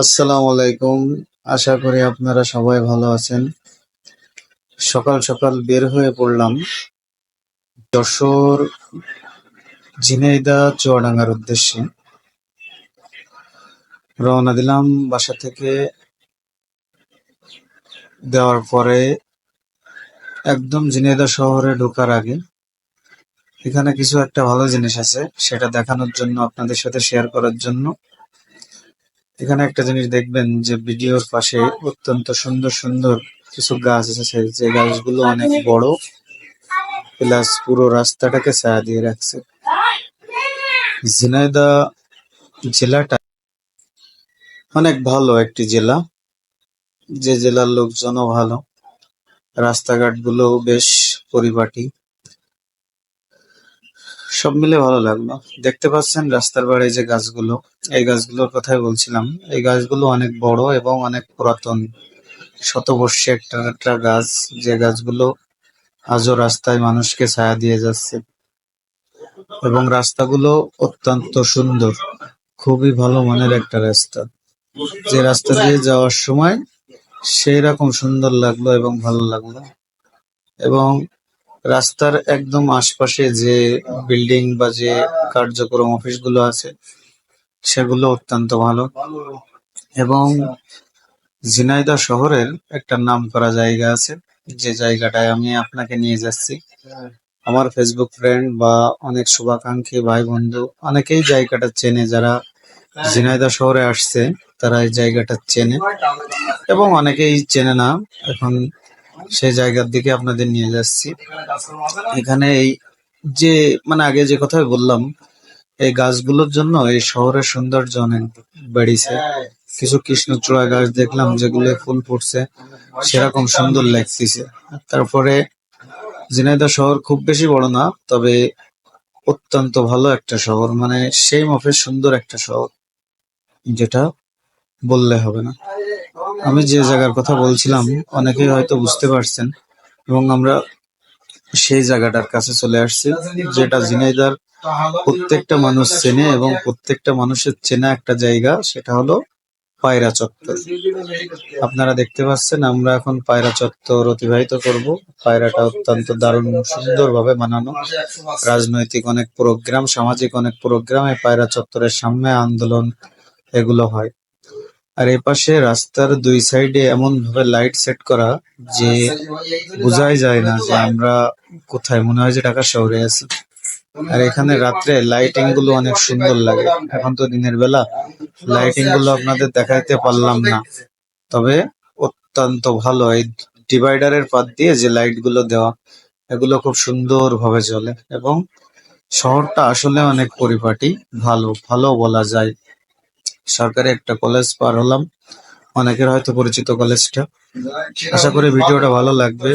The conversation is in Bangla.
আসসালামু আলাইকুম। আশা করি আপনারা সবাই ভালো আছেন। সকাল সকাল বের হয়ে পড়লাম যশোর ঝিনাইদা চুয়াডাঙ্গার উদ্দেশ্যে। রওনা দিলাম বাসা থেকে দেওয়ার পরে একদম ঝিনাইদা শহরে ঢোকার আগে। এখানে কিছু একটা ভালো জিনিস আছে, সেটা দেখানোর জন্য, আপনাদের সাথে শেয়ার করার জন্য। এখানে একটা জিনিস দেখবেন যে ভিডিওর পাশে অত্যন্ত সুন্দর সুন্দর কিছু গাছ আছে যে গাছগুলো অনেক বড়, প্লাস পুরো রাস্তাটাকে ছায়া দিয়ে রাখছে। ঝিনাইদহ জেলাটা অনেক ভালো একটি জেলা। যে জেলার লোকজনও ভালো। রাস্তাঘাটগুলো বেশ পরিপাটি। সব মিলে ভালো লাগল। দেখতে পাচ্ছেন রাস্তার বাড়ি যে গাছগুলো, এই গাছগুলোর কথাই বলছিলাম। এই গাছগুলো অনেক বড় এবং অনেক পুরাতন। শতবর্ষী একটা একটা গাছ। যে গাছগুলো আজও রাস্তায় মানুষকে ছায়া দিয়ে যাচ্ছে। এবং রাস্তাগুলো অত্যন্ত সুন্দর। খুবই ভালো মানের একটা রাস্তা। যে রাস্তা দিয়ে যাওয়ার সময় সেই রকম সুন্দর লাগল এবং ভালো লাগল। এবং রাস্তার একদম আশপাশে যে বিল্ডিং বা যে কার্যক্রম, অফিসগুলো আছে, সেগুলো অত্যন্ত ভালো। এবং ঝিনাইদহ শহরের একটা নাম করা জায়গা আছে। যে জায়গাটায় আমি আপনাকে নিয়ে যাচ্ছি। আমার ফেসবুক ফ্রেন্ড বা অনেক শুভাকাঙ্ক্ষী ভাই বন্ধু অনেকেই জায়গাটা চেনে। যারা ঝিনাইদহ শহরে আসছে, তারা এই জায়গাটা চেনে। এবং অনেকেই চেনে না। এখন সেই জায়গার দিকে আপনাদের নিয়ে যাচ্ছি। এখানে এই যে মানে আগে যে কথা বললাম, এই গাছগুলোর জন্য এই শহরের সৌন্দর্য অনেক বেড়েছে। কিছু কৃষ্ণচূড়া গাছ দেখলাম যেগুলো ফুল ফুটছে, সেরকম সুন্দর লাগতেছে। তারপরে ঝিনাইদহ শহর খুব বেশি বড় না, তবে অত্যন্ত ভালো একটা শহর মানে সেই মাপের সুন্দর একটা শহর, যেটা বললে হবে না। আমি যে জায়গার কথা বলছিলাম, অনেকেই হয়তো বুঝতে পারছেন এবং আমরা সেই জায়গাটার কাছে চলে আসছি, যেটা ঝিনাইদার প্রত্যেকটা মানুষ চেনে এবং প্রত্যেকটা মানুষের চেনা একটা জায়গা, সেটা হলো পায়রা চত্বর। আপনারা দেখতে পাচ্ছেন, আমরা এখন পায়রা চত্বর অতিবাহিত করব। পায়রাটা অত্যন্ত দারুণ, সুন্দরভাবে বানানো। রাজনৈতিক অনেক প্রোগ্রাম, সামাজিক অনেক প্রোগ্রাম পায়রা চত্বরের সামনে আন্দোলন এগুলো হয়। আর এ পাশে রাস্তার দুই সাইডে এমন ভাবে লাইট সেট করা যে বোঝাই যায় না যে আমরা কোথায়, মনে হয় যে ঢাকা শহরে আছি। আর এখানে রাত্রে লাইটিংগুলো অনেক সুন্দর লাগে। এখন তো দিনের বেলা লাইটিংগুলো আপনাদের দেখাইতে পারলাম না। তবে অত্যন্ত ভালো এই ডিভাইডারের পাত দিয়ে যে লাইটগুলো দেওয়া, এগুলো খুব সুন্দর ভাবে চলে এবং শহরটা আসলে অনেক পরিপাটি, ভালো ভালো বলা যায়। সরকারি একটা কলেজ পার হলাম। অনেকের হয়তো পরিচিত কলেজটা আশা করি ভিডিওটা ভালো লাগবে।